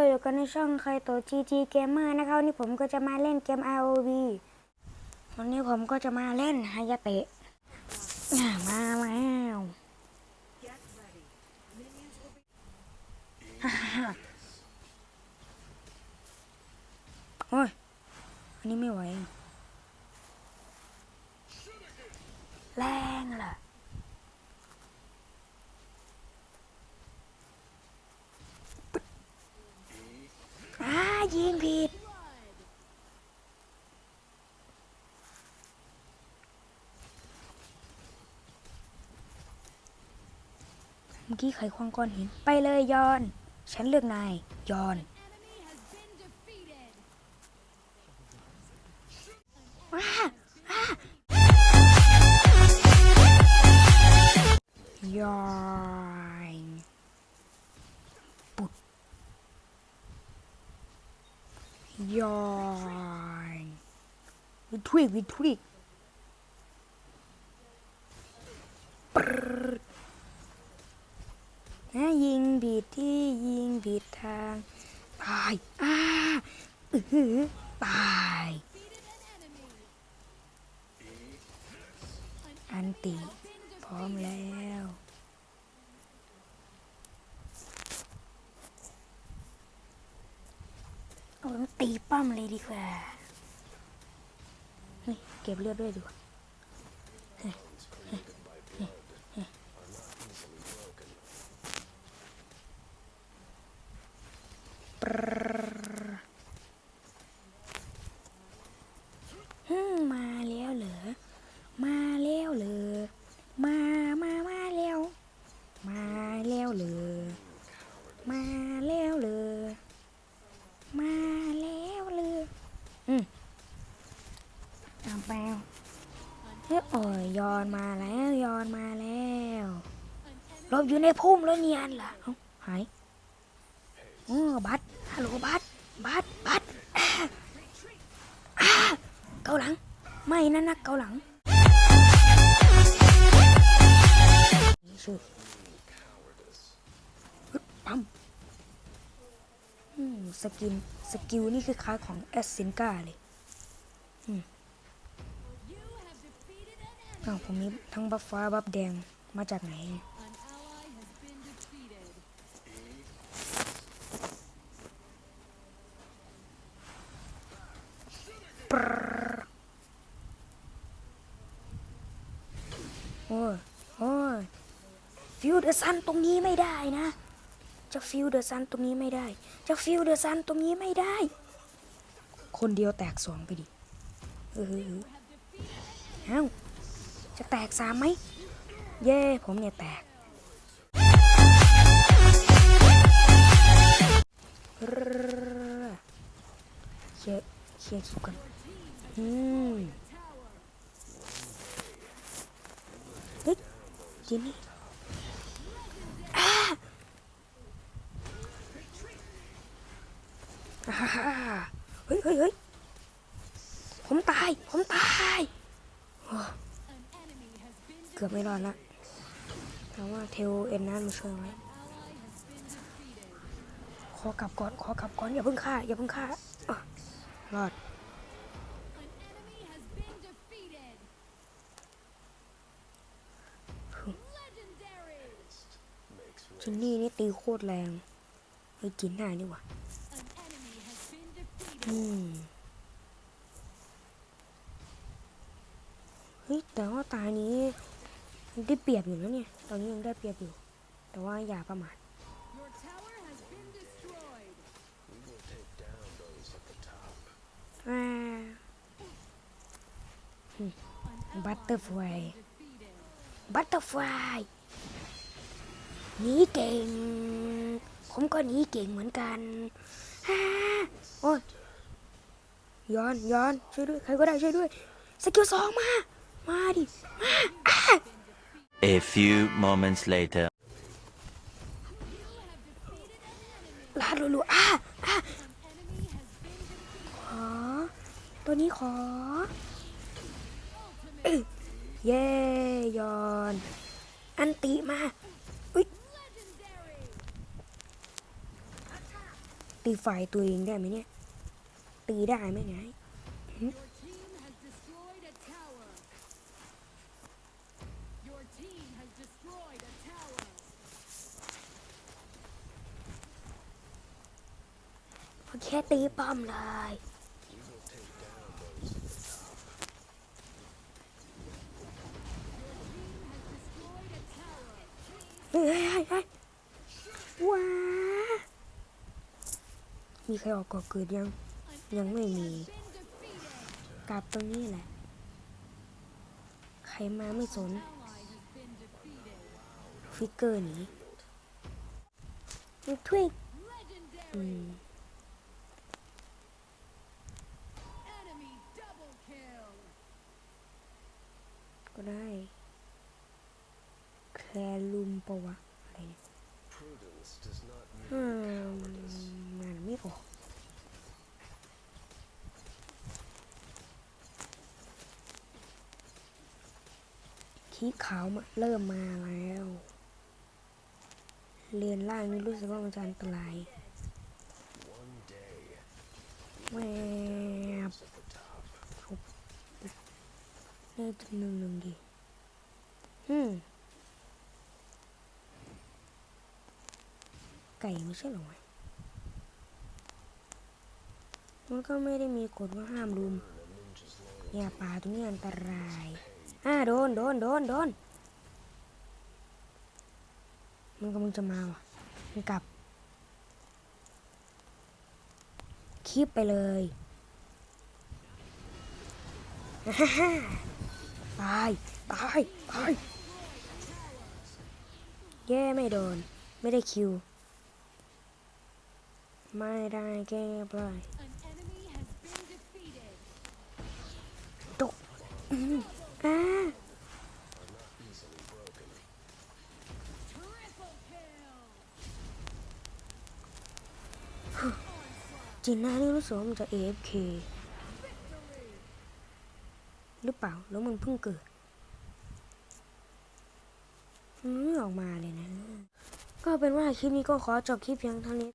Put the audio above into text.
ก็อยู่กันในช่องใครตัว GG Gamer นะคะวันนี้ผมก็จะมาเล่นเกม ROV วันนี้ผมก็จะมาเล่นฮายาเตะอ่ามาแล้วฮ่าฮ่าฮ่าโอ้ย อันนี้ไม่ไหว แรงล่ะ อ่ายิงผิด เมื่อกี้ไขควงก้อนหิน ไปเลยยอน ฉันเลือกนาย ยอนว้าว้ายอนปุดยอนวิทริกวิทริกปรึดนะยิงผิดที่ยิงผิดทางตายอ้าอือหือ ตาย อันติ พร้อมแล้วเอาตีปั้มเลยดีกว่าเฮ้ยเก็บเลือดด้วยดีกว่าปรฮึ่มมาแล้วเหรอ มาแล้วเหรอ มา มา มาแล้ว มาแล้วเหรอ มาแล้วเหรอ มาแล้วเลยอืมตามไปเอาเฮ้ยโอ้อนมาแล้วยอนมาแล้วหลบอยู่ในพุ่มแล้วเนียนล่ะเอ้าหายโอ้บัสฮัลโหลบัสบัสบัสอ่าอ่าเกาหลัง ไม่นั่นนะเกาหลังสุดปั๊มสกิน สกิลนี่คือค้ายของแอสซินกาเลย อืม อ้าวผมมีทั้งบัฟฟ้าบัฟแดงมาจากไหนโอ้ยโอ้ยฟิวเดอร์ซันตรงนี้ไม่ได้นะจะฟิวเดอร์ซันตรงนี้ไม่ได้จะฟิวเดอร์ซันตรงนี้ไม่ได้ คนเดียวแตกสองไปดิ เออเอ้า จะแตกสามไหม เย่ผมเนี่ยแตก เคลียร์เคลียร์คิวกันอืมเฮ้ยจนนี่อ่าาาเฮ้ยเฮ้ยเฮ้ยผมตาย ผมตายโอ้ เกือบไม่รอดละแต่ว่าเทลเอ็นนั้นมาช่วยไว้ขอกลับก่อนขอกลับก่อนอย่าเพิ่งฆ่าอย่าเพิ่งฆ่ารอดจินนี่นี่ตีโคตรแรงไอ้จินหน้านี่หว่าอืมเฮ้ยแต่ว่าตานี้ ได้เปรียบอยู่นะเนี่ย ตอนนี้ยังได้เปรียบอยู่ แต่ว่าอย่าประมาทอ่าบัตเตอร์ฟลายบัตเตอร์ฟลายหนีเก่ง ผมก็หนีเก่งเหมือนกันฮ่าโอ้ยย้อนย้อนช่วยด้วย ใครก็ได้ช่วยด้วย สกิลสองมา มาดิ มาอะ A few moments later. ลาดรัวๆอะอะขอ ตัวนี้ขอ เย่ยอน อันติมาอุ้ยตีตีฝ่ายตัวเองได้ไหมเนี่ย ตีได้ไหมไง โอเคตีป้อมเลย เฮ้ยเฮ้ยเฮ้ยว้า มีใครออกก่อเกิดยัง ยังไม่มี กลับตรงนี้แหละ ใครมาไม่สน ฟิกเกอร์นีมีทวิกอืม ก็ได้ แคลลุมปะวะอะไรเนี่ย Prudence does not อืม mean งานไม่ออกขีขาวมาเริ่มมาแล้ว เรียนล่างนี่รู้สึกว่ามันจะอันตราย one day แว น่าจะหนึ่งหนึ่งดีอืมไก่ไม่ใช่เหรอวะมันก็ไม่ได้มีกฎว่าห้ามรุมเนี่ยป่าตรงนี้อันตราย อ่าโดนโดนโดนโดน มันกำลังจะมาว่ะ มันกลับ คลิปไปเลยฮ่าฮ่า ตาย ตาย ตาย แย่ไม่โดน ไม่ได้คิว ไม่ได้แก้ไป An enemy has been defeated. ตกอ่าจีน่านี่รู้สึกว่ามันจะ AFK หรือเปล่า แล้วมันเพิ่งเกิดมันไม่ออกมาเลยนะ ก็เป็นว่าคลิปนี้ก็ขอจบคลิปเพียงเท่านี้